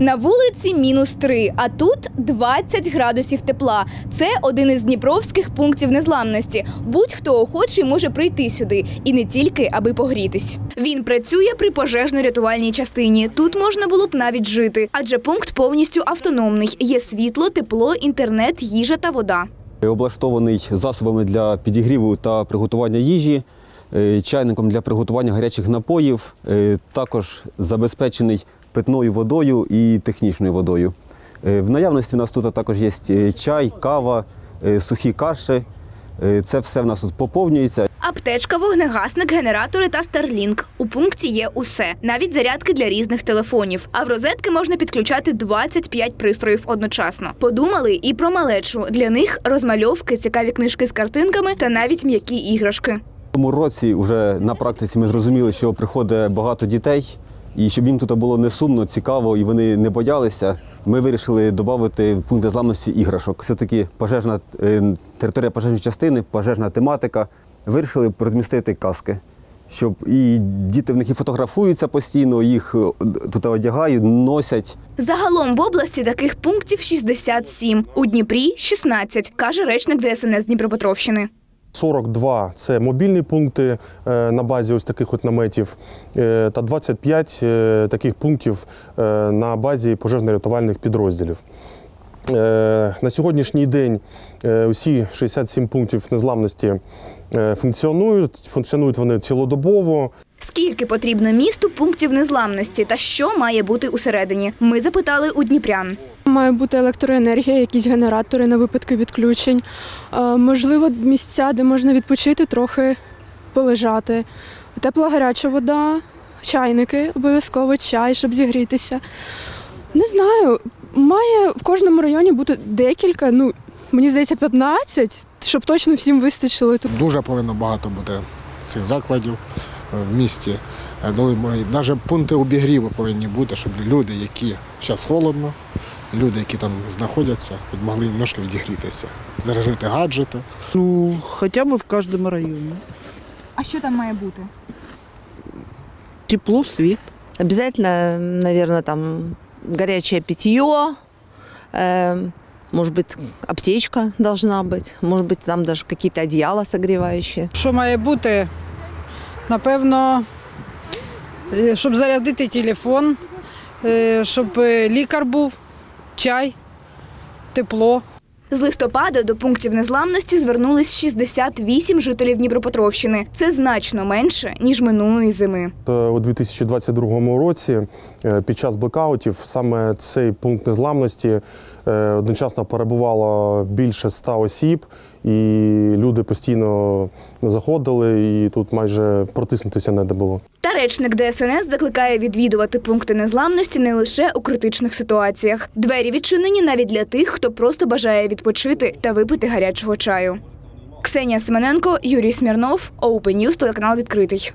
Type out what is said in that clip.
На вулиці мінус 3, а тут 20 градусів тепла. Це один із дніпровських пунктів незламності. Будь-хто охочий може прийти сюди, і не тільки аби погрітись. Він працює при пожежно-рятувальній частині. Тут можна було б навіть жити, адже пункт повністю автономний. Є світло, тепло, інтернет, їжа та вода. Облаштований засобами для підігріву та приготування їжі, е, чайником для приготування гарячих напоїв, е, також забезпечений питною водою і технічною водою. Е, В наявності у нас тут також є е, чай, кава, е, сухі каші. Це все в нас тут поповнюється. Аптечка, вогнегасник, генератори та Starlink. У пункті є усе, навіть зарядки для різних телефонів. А в розетки можна підключати 25 пристроїв одночасно. Подумали і про малечу. Для них розмальовки, цікаві книжки з картинками та навіть м'які іграшки. В цьому році вже на практиці ми зрозуміли, що приходить багато дітей, і щоб їм тут було не сумно, цікаво і вони не боялися. Ми вирішили додати в пункт незламності іграшок. Все-таки пожежна е, територія пожежної частини, пожежна тематика. Вирішили розмістити каски, щоб і діти в них і фотографуються постійно, їх е, тут одягають, носять. Загалом в області таких пунктів 67, у Дніпрі 16, каже речник ДСНС Дніпропетровщини. 42 – це мобільні пункти е, на базі ось таких от наметів, е, та 25 е, таких пунктів на базі пожежно-рятувальних підрозділів. На сьогоднішній день усі 67 пунктів незламності функціонують. Функціонують вони цілодобово. Скільки потрібно місту пунктів незламності та що має бути усередині? Ми запитали у дніпрян. Має бути електроенергія, якісь генератори на випадки відключень. Е, Можливо, місця, де можна відпочити, трохи полежати. Тепла гаряча вода, чайники, обов'язково чай, щоб зігрітися. Не знаю, має в кожному районі бути декілька, ну мені здається, 15, щоб точно всім вистачило. Дуже повинно багато бути цих закладів е, в місті. Е, ну, Навіть пункти обігріву повинні бути, щоб люди, які зараз холодно, люди, які там знаходяться, от могли немножко відігрітися, заражити гаджети. Ну, хотя бы в каждом районе. А що там має бути? Тепло, свет. Обязательно, наверное, там горячее питье, э, может быть, аптечка должна быть, может быть, там даже какие-то одеяла согревающие. Що має бути? Напевно, е, щоб зарядити телефон, е, щоб е, лікар був, чай, тепло. З листопада до пунктів незламності звернулись 68 жителів Дніпропетровщини. Це значно менше ніж минулої зими. Е, У 2022 році е, під час блекаутів саме цей пункт незламності одночасно перебувало більше 100 осіб, і люди постійно заходили, і тут майже протиснутися не де було. Та речник ДСНС закликає відвідувати пункти незламності не лише у критичних ситуаціях. Двері відчинені навіть для тих, хто просто бажає відпочити та випити гарячого чаю. Ксенія Семененко, Юрій Смірнов, Open News, телеканал відкритий.